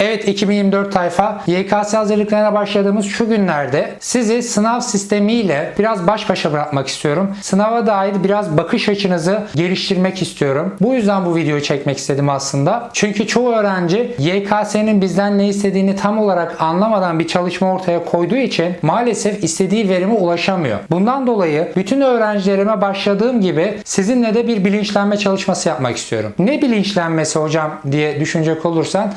Evet 2024 tayfa YKS hazırlıklarına başladığımız şu günlerde sizi sınav sistemiyle biraz baş başa bırakmak istiyorum. Sınava dair biraz bakış açınızı geliştirmek istiyorum. Bu yüzden bu videoyu çekmek istedim aslında. Çünkü çoğu öğrenci YKS'nin bizden ne istediğini tam olarak anlamadan bir çalışma ortaya koyduğu için maalesef istediği verime ulaşamıyor. Bundan dolayı bütün öğrencilerime başladığım gibi sizinle de bir bilinçlenme çalışması yapmak istiyorum. Ne bilinçlenmesi hocam diye düşünecek olursan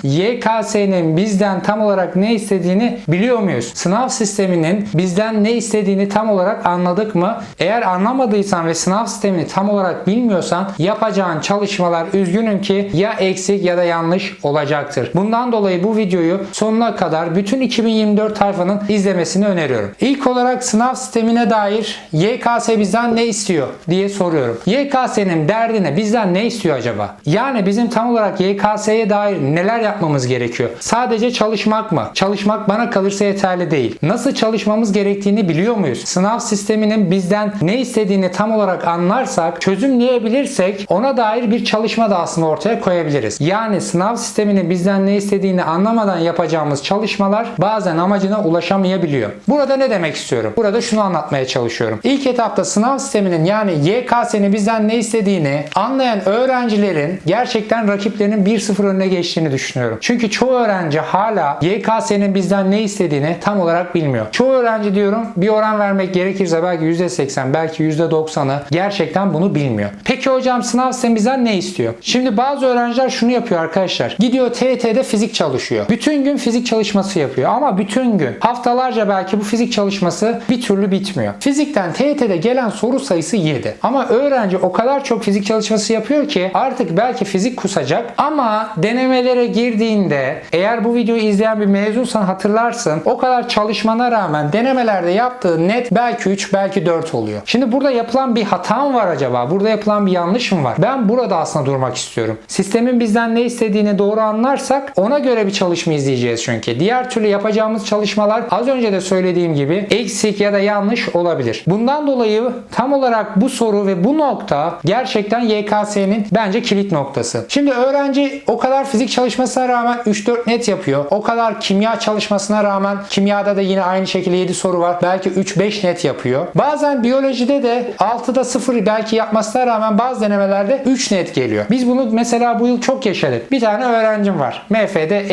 YKS'nin bizden tam olarak ne istediğini biliyor muyuz? Sınav sisteminin bizden ne istediğini tam olarak anladık mı? Eğer anlamadıysan ve sınav sistemini tam olarak bilmiyorsan yapacağın çalışmalar üzgünüm ki ya eksik ya da yanlış olacaktır. Bundan dolayı bu videoyu sonuna kadar bütün 2024 tayfanın izlemesini öneriyorum. İlk olarak sınav sistemine dair YKS bizden ne istiyor diye soruyorum. YKS'nin derdine bizden ne istiyor acaba? Yani bizim tam olarak YKS'ye dair neler yapmamız gerekiyor? Sadece çalışmak mı? Çalışmak bana kalırsa yeterli değil. Nasıl çalışmamız gerektiğini biliyor muyuz? Sınav sisteminin bizden ne istediğini tam olarak anlarsak, çözümleyebilirsek ona dair bir çalışma da aslında ortaya koyabiliriz. Yani sınav sisteminin bizden ne istediğini anlamadan yapacağımız çalışmalar bazen amacına ulaşamayabiliyor. Burada ne demek istiyorum? Burada şunu anlatmaya çalışıyorum. İlk etapta sınav sisteminin yani YKS'nin bizden ne istediğini anlayan öğrencilerin gerçekten rakiplerinin 1-0 önüne geçtiğini düşünüyorum. Çünkü çoğu öğrenci hala YKS'nin bizden ne istediğini tam olarak bilmiyor. Çoğu öğrenci diyorum bir oran vermek gerekirse belki %80 belki %90'ı gerçekten bunu bilmiyor. Peki hocam sınav sistemi bizden ne istiyor? Şimdi bazı öğrenciler şunu yapıyor arkadaşlar. Gidiyor TYT'de fizik çalışıyor. Bütün gün fizik çalışması yapıyor ama bütün gün haftalarca belki bu fizik çalışması bir türlü bitmiyor. Fizikten TYT'de gelen soru sayısı 7. Ama öğrenci o kadar çok fizik çalışması yapıyor ki artık belki fizik kusacak ama denemelere girdiğinde eğer bu videoyu izleyen bir mezunsan hatırlarsın o kadar çalışmana rağmen denemelerde yaptığı net belki 3 belki 4 oluyor. Şimdi burada yapılan bir hata mı var acaba? Burada yapılan bir yanlış mı var? Ben burada aslında durmak istiyorum. Sistemin bizden ne istediğini doğru anlarsak ona göre bir çalışma izleyeceğiz çünkü. Diğer türlü yapacağımız çalışmalar az önce de söylediğim gibi eksik ya da yanlış olabilir. Bundan dolayı tam olarak bu soru ve bu nokta gerçekten YKS'nin bence kilit noktası. Şimdi öğrenci o kadar fizik çalışmasına rağmen 3-4 net yapıyor. O kadar kimya çalışmasına rağmen kimyada da yine aynı şekilde 7 soru var. Belki 3-5 net yapıyor. Bazen biyolojide de 6'da 0 belki yapmasına rağmen bazı denemelerde 3 net geliyor. Biz bunu mesela bu yıl çok yaşadık. Bir tane öğrencim var. MF'de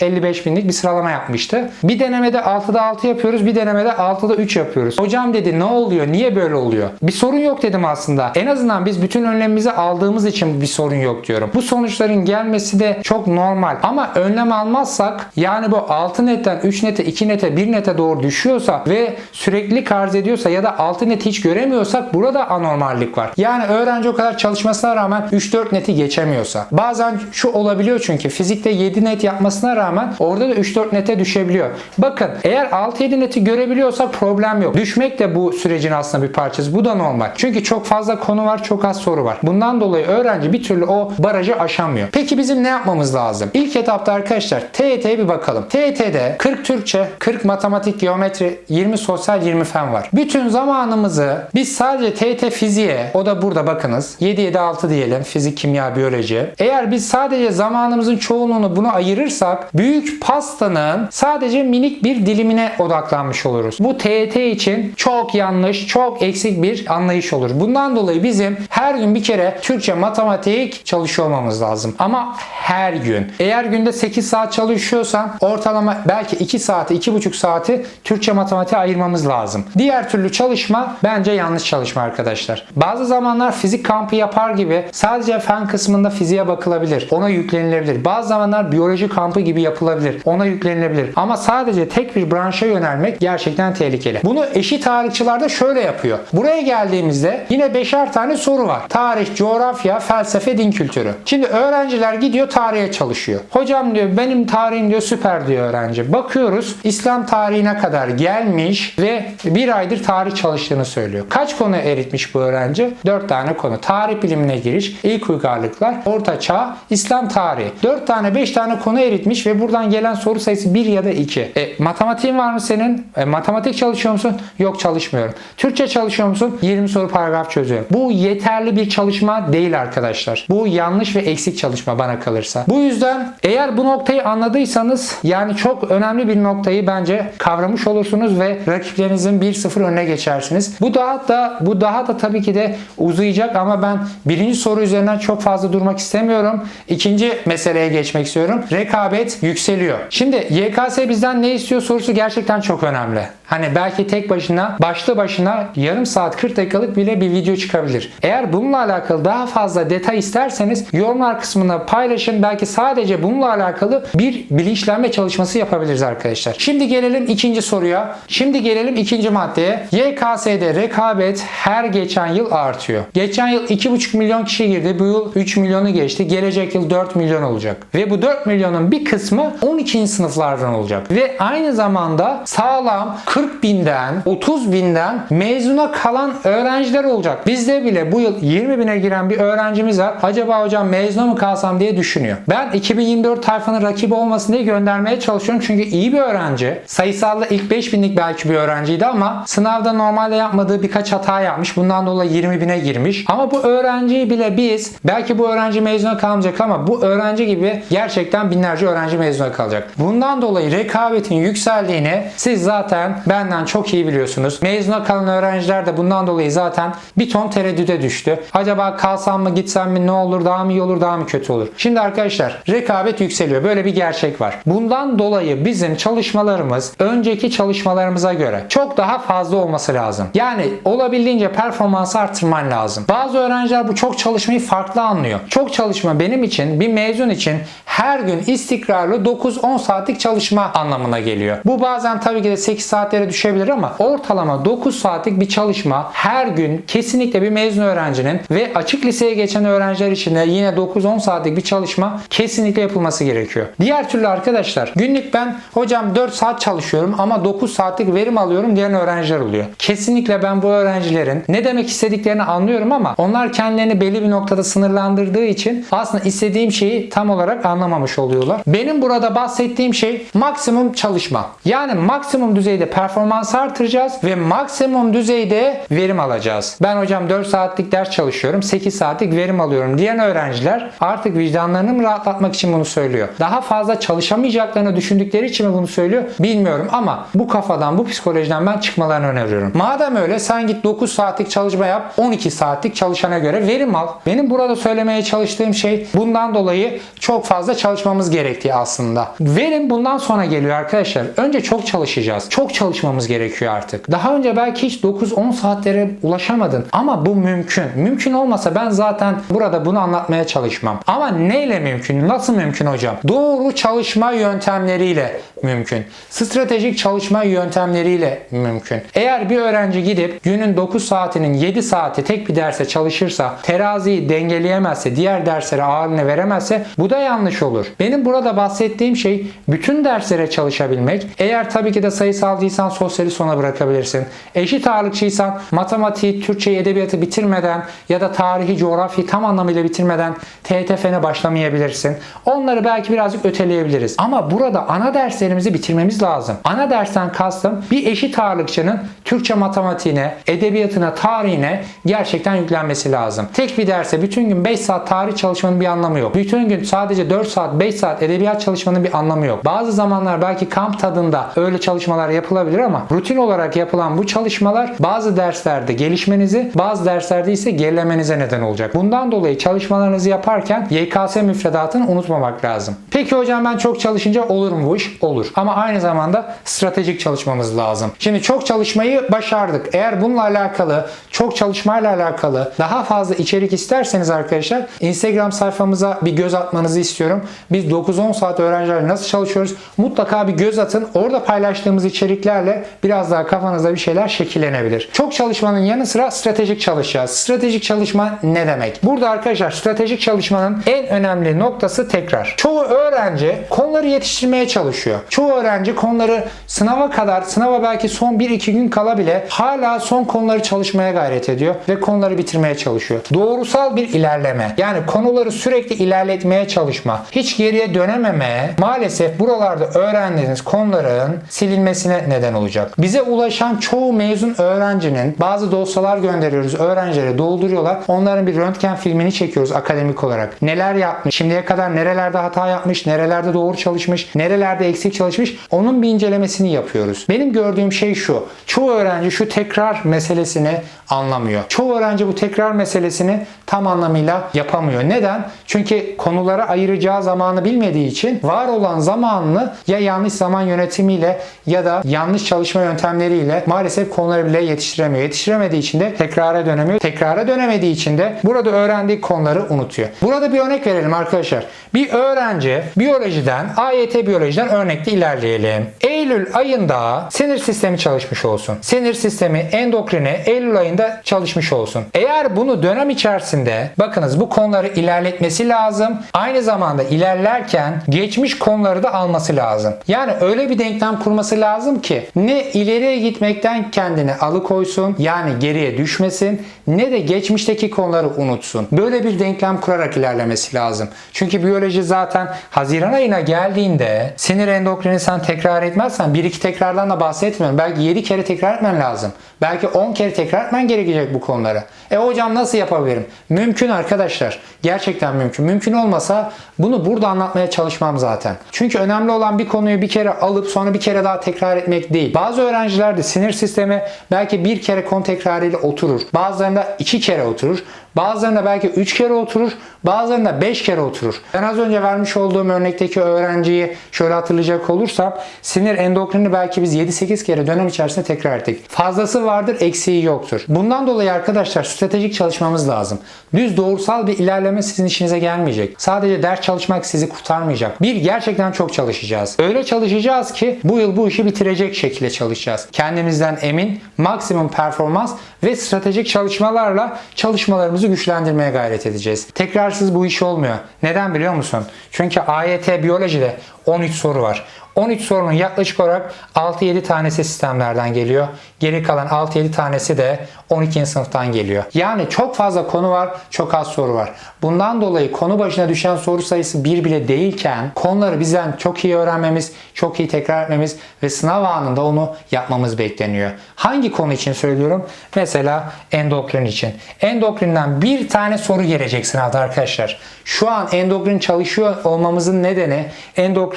50-55 binlik bir sıralama yapmıştı. Bir denemede 6'da 6 yapıyoruz. Bir denemede 6'da 3 yapıyoruz. Hocam dedi ne oluyor? Niye böyle oluyor? Bir sorun yok dedim aslında. En azından biz bütün önlemimizi aldığımız için bir sorun yok diyorum. Bu sonuçların gelmesi de çok normal. Ama önlem almazsak yani bu 6 netten 3 nete, 2 nete, 1 nete doğru düşüyorsa ve sürekli arz ediyorsa ya da 6 net hiç göremiyorsak burada anormallik var. Yani öğrenci o kadar çalışmasına rağmen 3-4 neti geçemiyorsa. Bazen şu olabiliyor çünkü fizikte 7 net yapmasına rağmen orada da 3-4 nete düşebiliyor. Bakın eğer 6-7 neti görebiliyorsak problem yok. Düşmek de bu sürecin aslında bir parçası. Bu da normal. Çünkü çok fazla konu var, çok az soru var. Bundan dolayı öğrenci bir türlü o barajı aşamıyor. Peki bizim ne yapmamız lazım? İlk etapta arkadaşlar TYT'ye bir bakalım. TYT'de 40 Türkçe, 40 matematik, geometri, 20 sosyal, 20 fen var. Bütün zamanımızı biz sadece TYT fiziğe, o da burada bakınız. 7-7-6 diyelim. Fizik, kimya, biyoloji. Eğer biz sadece zamanımızın çoğunluğunu buna ayırırsak büyük pastanın sadece minik bir dilimine odaklanmış oluruz. Bu TYT için çok yanlış, çok eksik bir anlayış olur. Bundan dolayı bizim her gün bir kere Türkçe, matematik çalışıyor olmamız lazım. Ama her gün. Eğer günde 8 saat çalışıyorsan ortalama belki 2 saati, 2,5 saati Türkçe, matematiğe ayırmamız lazım. Diğer türlü çalışma bence yanlış çalışma arkadaşlar. Bazı zamanlar fizik kampı yapar gibi sadece fen kısmında fiziğe bakılabilir. Ona yüklenilebilir. Bazı zamanlar biyoloji kampı gibi yapılabilir. Ona yüklenilebilir. Ama sadece tek bir branşa yönelmek gerçekten tehlikeli. Bunu eşit tarihçılar da şöyle yapıyor. Buraya geldiğimizde yine beşer tane soru var. Tarih, coğrafya, felsefe, din kültürü. Şimdi öğrenciler gidiyor tarihe çalışıyor. Hocam diyor benim tarihim diyor süper diyor öğrenci. Bakıyoruz İslam tarihine kadar gelmiş ve bir aydır tarih çalıştığını söylüyor. Kaç konu eritmiş bu öğrenci? 4 tane konu. Tarih bilimine giriş, ilk uygarlıklar, orta çağ, İslam tarihi. 4 tane 5 tane konu eritmiş ve buradan gelen soru sayısı 1 ya da 2. E, matematiğin var mı senin? E, matematik çalışıyor musun? Yok çalışmıyorum. Türkçe çalışıyor musun? 20 soru paragraf çözüyorum. Bu yeterli bir çalışma değil arkadaşlar. Bu yanlış ve eksik çalışma bana kalırsa. Bu yüzden eğer bu noktayı anladıysanız yani çok önemli bir noktayı bence kavramış olursunuz ve rakiplerinizin 1-0 önüne geçersiniz. Bu daha da bu daha da tabii ki de uzayacak ama ben birinci soru üzerinden çok fazla durmak istemiyorum. İkinci meseleye geçmek istiyorum. Rekabet yükseliyor. Şimdi YKS bizden ne istiyor sorusu gerçekten çok önemli. Hani belki tek başına başlı başına yarım saat 40 dakikalık bile bir video çıkabilir. Eğer bununla alakalı daha fazla detay isterseniz yorumlar kısmına paylaşın. Belki sadece bununla alakalı bir bilinçlenme çalışması yapabiliriz arkadaşlar. Şimdi gelelim ikinci soruya. Şimdi gelelim ikinci maddeye. YKS'de rekabet her geçen yıl artıyor. Geçen yıl 2,5 milyon kişi girdi. Bu yıl 3 milyonu geçti. Gelecek yıl 4 milyon olacak. Ve bu 4 milyonun bir kısmı 12. sınıflardan olacak. Ve aynı zamanda sağlam 40 binden 30 binden mezuna kalan öğrenciler olacak. Bizde bile bu yıl 20 bine giren bir öğrencimiz var. Acaba hocam mezuna mı kalsam diye düşünüyor. Ben 2024 tayfanın rakibi olmasın diye göndermeye çalışıyorum. Çünkü iyi bir öğrenci. Sayısalda ilk 5000'lik belki bir öğrenciydi ama sınavda normalde yapmadığı birkaç hata yapmış. Bundan dolayı 20 bine girmiş. Ama bu öğrenciyi bile biz belki bu öğrenci mezuna kalmayacak ama bu öğrenci gibi gerçekten binlerce öğrenci mezuna kalacak. Bundan dolayı rekabetin yükseldiğini siz zaten benden çok iyi biliyorsunuz. Mezuna kalan öğrenciler de bundan dolayı zaten bir ton tereddüde düştü. Acaba kalsam mı gitsem mi ne olur daha mı iyi olur daha mı kötü olur? Şimdi arkadaşlar rekabet yükseliyor. Böyle bir gerçek var. Bundan dolayı bizim çalışmalarımız önceki çalışmalarımıza göre çok daha fazla olması lazım. Yani olabildiğince performansı arttırman lazım. Bazı öğrenciler bu çok çalışmayı farklı anlıyor. Çok çalışma benim için bir mezun için her gün istikrarlı 9-10 saatlik çalışma anlamına geliyor. Bu bazen tabii ki de 8 saatlere düşebilir ama ortalama 9 saatlik bir çalışma her gün kesinlikle bir mezun öğrencinin ve açık liseye geçen öğrenciler için de yine 9-10 saatlik bir çalışma kesinlikle yapılması gerekiyor. Diğer türlü arkadaşlar günlük ben hocam 4 saat çalışıyorum ama 9 saatlik verim alıyorum diyen öğrenciler oluyor. Kesinlikle ben bu öğrencilerin ne demek istediklerini anlıyorum ama onlar kendilerini belli bir noktada sınırlandırdığı için aslında istediğim şeyi tam olarak anlamamış oluyorlar. Benim burada bahsettiğim şey maksimum çalışma. Yani maksimum düzeyde performans artıracağız ve maksimum düzeyde verim alacağız. Ben hocam 4 saatlik ders çalışıyorum, 8 saatlik verim alıyorum diyen öğrenciler artık vicdanlarını mı rahatlatmak için bunu söylüyor? Daha fazla çalışamayacaklarını düşündükleri için mi bunu söylüyor? Bilmiyorum ama bu kafadan, bu psikolojiden ben çıkmalarını öneriyorum. Madem öyle sen git 9 saatlik çalışma yap, 12 saatlik çalışana göre verim al. Benim burada söylemeye çalıştığım şey bundan dolayı çok fazla çalışmamız gerektiği aslında. Verim bundan sonra geliyor arkadaşlar. Önce çok çalışacağız. Çok çalışmamız gerekiyor artık. Daha önce belki hiç 9-10 saatlere ulaşamadın ama bu mümkün. Mümkün olmasa ben zaten burada bunu anlatmaya çalışmam. Ama neyle mümkün? Nasıl mümkün hocam? Doğru çalışma yöntemleriyle mümkün. Stratejik çalışma yöntemleriyle mümkün. Eğer bir öğrenci gidip günün 9 saatinin 7 saati tek bir derse çalışırsa, teraziyi dengeleyemezse, diğer derslere ağırlığını veremezse bu da yanlış olur. Benim burada bahsettiğim şey bütün derslere çalışabilmek. Eğer tabii ki de sayısalcıysan sosyali sona bırakabilirsin. Eşit ağırlıkçıysan matematiği, Türkçe, edebiyatı bitirmeden ya da tarihi, coğrafyayı tam anlamıyla bitirmeden TTF'ne başlamayabilirsin. Onları belki birazcık öteleyebiliriz. Ama burada ana derslerimizi bitirmemiz lazım. Ana dersten kastım bir eşit ağırlıkçının Türkçe matematiğine, edebiyatına, tarihine gerçekten yüklenmesi lazım. Tek bir derse bütün gün 5 saat tarih çalışmanın bir anlamı yok. Bütün gün sadece 4 saat, 5 saat edebiyat çalışmanın bir anlamı yok. Bazı zamanlar belki kamp tadında öyle çalışmalar yapılabilir ama rutin olarak yapılan bu çalışmalar bazı derslerde gelişmenizi, bazı derslerde ise gerilemenize neden olacak. Bundan dolayı çalışmalarınızı yaparken YKS müfredatını unutmamak lazım. Peki hocam ben çok çalışınca olur mu bu iş? Olur. Ama aynı zamanda stratejik çalışmamız lazım. Şimdi çok çalışmayı başardık. Eğer bununla alakalı, çok çalışmayla alakalı daha fazla içerik isterseniz arkadaşlar Instagram sayfamıza bir göz atmanızı istiyorum. Biz 9-10 saat öğrencilerle nasıl çalışıyoruz? Mutlaka bir göz atın. Orada paylaştığımız içeriklerle biraz daha kafanızda bir şeyler şekillenebilir. Çok çalışmanın yanı sıra stratejik çalışacağız. Stratejik çalışma ne demek? Burada arkadaşlar stratejik çalışmanın en önemli noktası tekrar. Çoğu öğrenci konuları yetiştirmeye çalışıyor. Çoğu öğrenci konuları sınava kadar, sınava belki son 1-2 gün kala bile hala son konuları çalışmaya gayret ediyor ve konuları bitirmeye çalışıyor. Doğrusal bir ilerleme. Yani konuları sürekli ilerletmeye çalışma. Hiç geriye dönememeye maalesef buralarda öğrendiğiniz konuların silinmesine neden olacak. Bize ulaşan çoğu mezun öğrencinin bazı dosyalar gönderiyoruz. Öğrencilere dolduruyorlar. Onların bir röntgen filmini çekiyoruz akademik olarak. Neler yapmış, şimdiye kadar nerelerde hata yapmış, nerelerde doğru çalışmış, nerelerde eksik çalışmış onun bir incelemesini yapıyoruz. Benim gördüğüm şey şu. Çoğu öğrenci şu tekrar meselesini anlamıyor. Çoğu öğrenci bu tekrar meselesini tam anlamıyla yapamıyor. Neden? Çünkü konulara ayıracağı zamanı bilmediği için var olan zamanını ya yanlış zaman yönetimiyle ya da yanlış çalışma yöntemleriyle maalesef konuları bile yetiştiremiyor. Yetiştiremediği için de tekrara dönemiyor. Tekrara dönemediği için de burada öğrendiği konuları unutuyor. Burada bir örnek verelim arkadaşlar. Bir öğrenci biyolojiden, AYT biyolojiden örnekte ilerleyelim. Eylül ayında sinir sistemi çalışmış olsun. Sinir sistemi endokrine Eylül ayında çalışmış olsun. Eğer bunu dönem içerisinde bakınız bu konuları ilerletmesi lazım. Aynı zamanda ilerlerken geçmiş konuları da alması lazım. Yani öyle bir denklem kurması lazım ki ne ileriye gitmekten kendini alıkoysun yani geriye düşmesin ne de geçmişteki konuları unutsun. Böyle bir denklem kurarak ilerlemesi lazım. Çünkü biyoloji zaten Haziran ayına geldiğinde sinir endokrini sen tekrar etmezsen bir iki tekrardan da bahsetmiyorum. Belki 7 kere tekrar etmen lazım. Belki 10 kere tekrar etmen gerekecek bu konuları. E hocam nasıl yapabilirim? Mümkün arkadaşlar. Gerçekten mümkün. Mümkün olmasa bunu burada anlatmaya çalışmam zaten. Çünkü önemli olan bir konuyu bir kere alıp sonra bir kere daha tekrar etmek değil. Bazı öğrencilerde sinir sistemi belki bir kere konu tekrarıyla oturur. Bazılarında iki kere oturur. Bazılarında belki 3 kere oturur, bazılarında 5 kere oturur. Ben az önce vermiş olduğum örnekteki öğrenciyi şöyle hatırlayacak olursam sinir endokrini belki biz 7-8 kere dönem içerisinde tekrar ettik. Fazlası vardır, eksiği yoktur. Bundan dolayı arkadaşlar stratejik çalışmamız lazım. Düz doğrusal bir ilerleme sizin işinize gelmeyecek. Sadece ders çalışmak sizi kurtarmayacak. Bir, gerçekten çok çalışacağız. Öyle çalışacağız ki bu yıl bu işi bitirecek şekilde çalışacağız. Kendimizden emin, maksimum performans ve stratejik çalışmalarla çalışmalarımızı güçlendirmeye gayret edeceğiz. Tekrarsız bu iş olmuyor. Neden biliyor musun? Çünkü AYT biyolojide 13 soru var. 13 sorunun yaklaşık olarak 6-7 tanesi sistemlerden geliyor. Geri kalan 6-7 tanesi de 12. sınıftan geliyor. Yani çok fazla konu var, çok az soru var. Bundan dolayı konu başına düşen soru sayısı bir bile değilken konuları bizden çok iyi öğrenmemiz, çok iyi tekrar etmemiz ve sınav anında onu yapmamız bekleniyor. Hangi konu için söylüyorum? Mesela endokrin için. Endokrinden bir tane soru gelecek sınavda arkadaşlar. Şu an endokrin çalışıyor olmamızın nedeni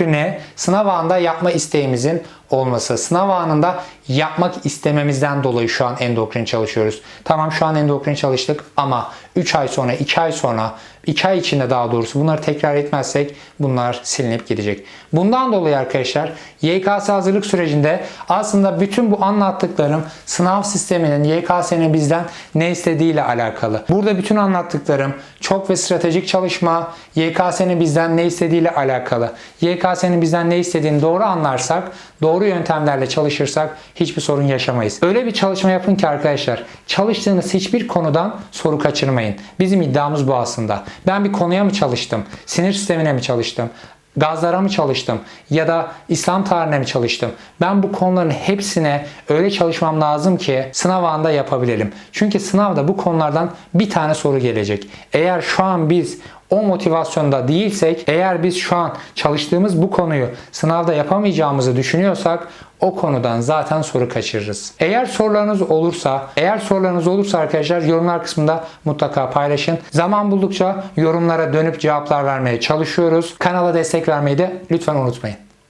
endokrini sınav anında yapma isteğimizin olması. Sınav anında yapmak istememizden dolayı şu an endokrin çalışıyoruz. Tamam şu an endokrin çalıştık ama 3 ay sonra, 2 ay sonra, 2 ay içinde daha doğrusu bunları tekrar etmezsek bunlar silinip gidecek. Bundan dolayı arkadaşlar YKS hazırlık sürecinde aslında bütün bu anlattıklarım sınav sisteminin YKS'nin bizden ne istediğiyle alakalı. Burada bütün anlattıklarım çok ve stratejik çalışma, YKS'nin bizden ne istediğiyle alakalı. YKS'nin bizden ne istediğini doğru anlarsak, doğru yöntemlerle çalışırsak hiçbir sorun yaşamayız. Öyle bir çalışma yapın ki arkadaşlar çalıştığınız hiçbir konudan soru kaçırmayın. Bizim iddiamız bu aslında. Ben bir konuya mı çalıştım? Sinir sistemine mi çalıştım? Gazlara mı çalıştım ya da İslam tarihine mi çalıştım? Ben bu konuların hepsine öyle çalışmam lazım ki sınav anında yapabilelim. Çünkü sınavda bu konulardan bir tane soru gelecek. Eğer şu an biz o motivasyonda değilsek, eğer biz şu an çalıştığımız bu konuyu sınavda yapamayacağımızı düşünüyorsak o konudan zaten soru kaçırırız. Eğer sorularınız olursa, eğer sorularınız olursa arkadaşlar yorumlar kısmında mutlaka paylaşın. Zaman buldukça yorumlara dönüp cevaplar vermeye çalışıyoruz. Kanala destek vermeyi de lütfen unutmayın.